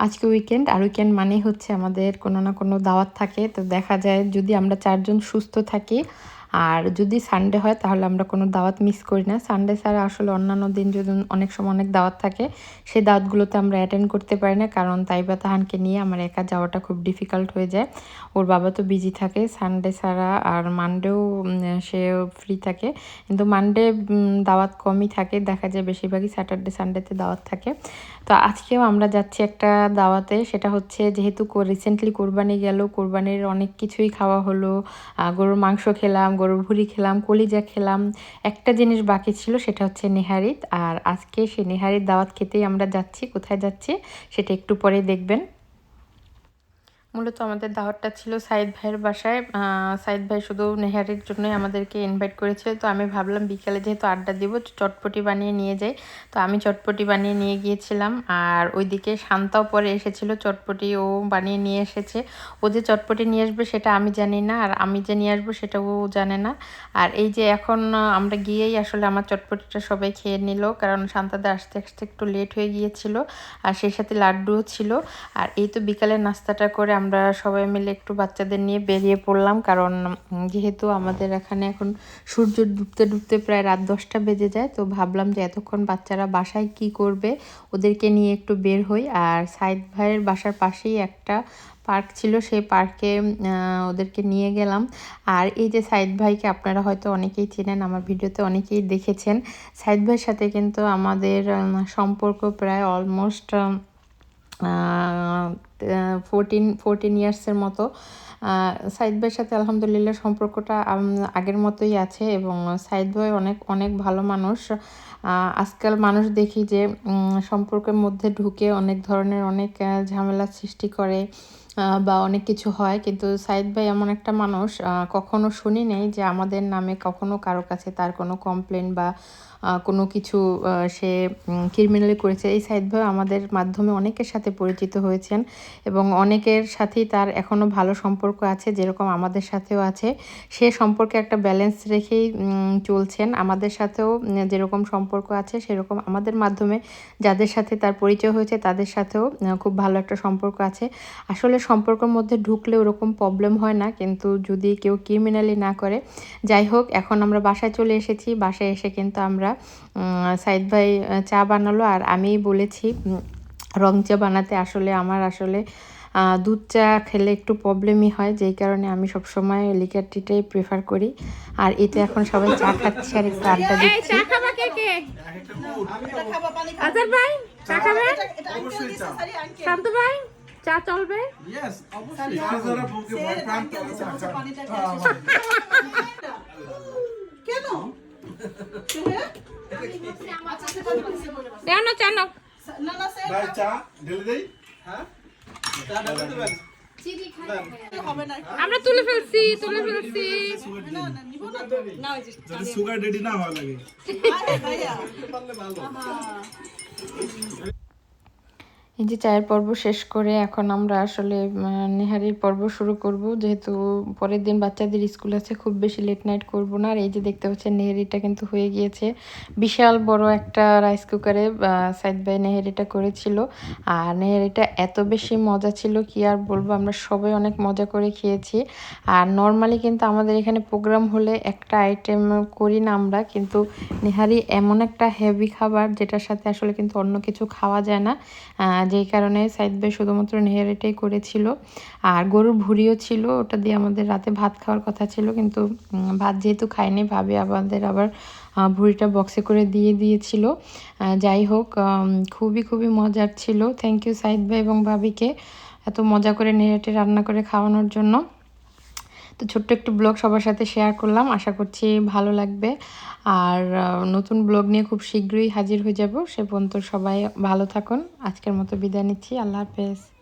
আজকে উইকেন্ড আর উইকেন্ড মানে হচ্ছে আমাদের কোনো না কোনো দাওয়াত থাকে। তো দেখা যায় যদি আমরা চারজন সুস্থ থাকি আর যদি সানডে হয়, তাহলে আমরা কোনো দাওয়াত মিস করি না। সানডে ছাড়া আসলে অন্যান্য দিন যদি অনেক সময় অনেক দাওয়াত থাকে, সেই দাওয়াতগুলোতে আমরা অ্যাটেন্ড করতে পারি না, কারণ তাইবা তাহানকে নিয়ে আমার একা যাওয়াটা খুব ডিফিকাল্ট হয়ে যায়। ওর বাবা তো বিজি থাকে সানডে ছাড়া আর মানডেও সে ফ্রি থাকে। কিন্তু মানডে দাওয়াত কমই থাকে। দেখা যায় বেশিরভাগই স্যাটারডে সানডেতে দাওয়াত থাকে। তো আজকেও আমরা যাচ্ছি একটা দাওয়াতে। সেটা হচ্ছে, যেহেতু রিসেন্টলি কোরবানি গেল, কোরবানির অনেক কিছুই খাওয়া হলো। গরুর মাংস খেলাম গরুর খেলাম, কলিজা খেলাম। একটা জিনিস বাকি ছিল, সেটা হচ্ছে নেহারিত। আর আজকে সেই নেহারির দাওয়াত খেতেই আমরা যাচ্ছি। কোথায় যাচ্ছি, সেটা একটু পরে দেখবেন। মূলত আমাদের দাওয়াতটা ছিল সাইদ ভাইয়ের বাসায়। সাইদ ভাই শুধু নেহারির জন্যই আমাদেরকে ইনভাইট করেছিল। তো আমি ভাবলাম বিকালে যেহেতু আড্ডা দিব, চটপটি বানিয়ে নিয়ে যাই। তো আমি চটপটি বানিয়ে নিয়ে গিয়েছিলাম। আর ওইদিকে শান্তাও পরে এসেছিল, চটপটি ও বানিয়ে নিয়ে এসেছে। ও যে চটপটি নিয়ে আসবে সেটা আমি জানি না, আর আমি যে নিয়ে আসব সেটা ও জানে না। আর এই যে এখন আমরা গিয়েই আসলে আমার চটপটিটা সবাই খেয়ে নিল, কারণ শান্তাদের আসতে আসতে একটু লেট হয়ে গিয়েছিল। আর সেই সাথে লাড্ডুও ছিল। আর এই তো বিকালের নাস্তাটা করে আমরা সবাই মিলে একটু বাচ্চাদের নিয়ে বেরিয়ে পড়লাম, কারণ যেহেতু আমাদের এখানে এখন সূর্য ডুবতে ডুবতে প্রায় রাত দশটা বেজে যায়, তো ভাবলাম যে এতক্ষণ বাচ্চারা বাসায় কি করবে ওদেরকে নিয়ে একটু বের হই। আর সাইদ ভাইয়ের বাসার পাশেই একটা পার্ক ছিল, সেই পার্কে ওদেরকে নিয়ে গেলাম। আর এই যে সাইদ ভাইকে আপনারা হয়তো অনেকেই চেনেন, আমার ভিডিওতে অনেকেই দেখেছেন। সাইদ ভাইয়ের সাথে কিন্তু আমাদের সম্পর্ক প্রায় অলমোস্ট ফোরটিন ফোরটিন ইয়ার্সের মতো। সাইদ ভাইয়ের সাথে আলহামদুলিল্লাহ সম্পর্কটা আগের মতোই আছে এবং সাইদ ভাই অনেক অনেক ভালো মানুষ। আজকাল মানুষ দেখি যে সম্পর্কের মধ্যে ঢুকে অনেক ধরনের অনেক ঝামেলা সৃষ্টি করে বা অনেক কিছু হয়। কিন্তু সাইদ ভাই এমন একটা মানুষ কখনো শুনি নেই যে আমাদের নামে কখনো কারও কাছে তার কোনো কমপ্লেন বা কোনো কিছু সে ক্রিমিনালি করেছে। এই সাইদ ভাই আমাদের মাধ্যমে অনেকের সাথে পরিচিত হয়েছেন। এবং অনেকের সাথেই তার এখনও ভালো সম্পর্ক আছে, যেরকম আমাদের সাথেও আছে। সে সম্পর্কে একটা ব্যালেন্স রেখেই চলছেন। আমাদের সাথেও যেরকম সম্পর্ক আছে, সেরকম আমাদের মাধ্যমে যাদের সাথে তার পরিচয় হয়েছে, তাদের সাথেও খুব ভালো একটা সম্পর্ক আছে। আসলে সম্পর্কের মধ্যে ঢুকলে ওরকম প্রবলেম হয় না, কিন্তু যদি কেউ ক্রিমিনালি না করে, যাই হোক, এখন আমরা বাসায় চলে এসেছি। বাসায় এসে কিন্তু আমরা সাইদ ভাই চা বানালো। আর আমি বলেছি রং চা বানাতে আসলে আমার আসলে দুধ চা খেলে একটু প্রবলেমই হয় যেই কারণে আমি সবসময় লিকার টিটাই প্রেফার করি। আর এতে এখন সবাই চা খাচ্ছে আর একটু আড্ডা দিচ্ছি। ভাই চা খাবেন শান্ত ভাই চা চলবে? কেন? না চা নাও। না না স্যার ভাই চা ঢেলে দেই? হ্যাঁ? হবে না আমরা তুলে ফেলছি তুলে ফেলছি। না না নিব না না ওই যে যদি সুগার ডেডি না হওয়া লাগে আরে ভাইয়া পারলে ভালো এই যে চায়ের পর্ব শেষ করে এখন আমরা আসলে নেহারির পর্ব শুরু করব। যেহেতু পরের দিন বাচ্চাদের স্কুল আছে, খুব বেশি লেট নাইট করব না। আর এই যে দেখতে পাচ্ছেন নেহারিটা কিন্তু হয়ে গিয়েছে। বিশাল বড় একটা রাইস কুকারে সাইদ ভাই নেহারিটা করেছিল। আর নেহারিটা এত বেশি মজা ছিল কি আর বলব, আমরা সবাই অনেক মজা করে খেয়েছি। আর নর্মালি কিন্তু আমাদের এখানে প্রোগ্রাম হলে একটা আইটেম করি না আমরা, কিন্তু নেহারি এমন একটা হেভি খাবার যেটার সাথে আসলে কিন্তু অন্য কিছু খাওয়া যায় না। যেই কারণে সাইদ ভাই শুধুমাত্র নেহারিটাই করেছিল। আর গরুর ভুড়িও ছিল, ওটা দিয়ে আমাদের রাতে ভাত খাওয়ার কথা ছিল, কিন্তু ভাত যেহেতু খায়নি, ভাবে আমাদের আবার ভুড়িটা বক্সে করে দিয়ে দিয়েছিল। যাই হোক খুবই খুবই মজার ছিল। থ্যাংক ইউ সাইদ ভাই এবং ভাবিকে এত মজা করে নেহাটি রান্না করে খাওয়ানোর জন্য। তো ছোট্ট একটু ব্লগ সবার সাথে শেয়ার করলাম। আশা করছি ভালো লাগবে। আর নতুন ব্লগ নিয়ে খুব শীঘ্রই হাজির হয়ে যাব। সে পর্যন্ত সবাই ভালো থাকুন। আজকের মতো বিদায় নিচ্ছি। আল্লাহ হাফেজ।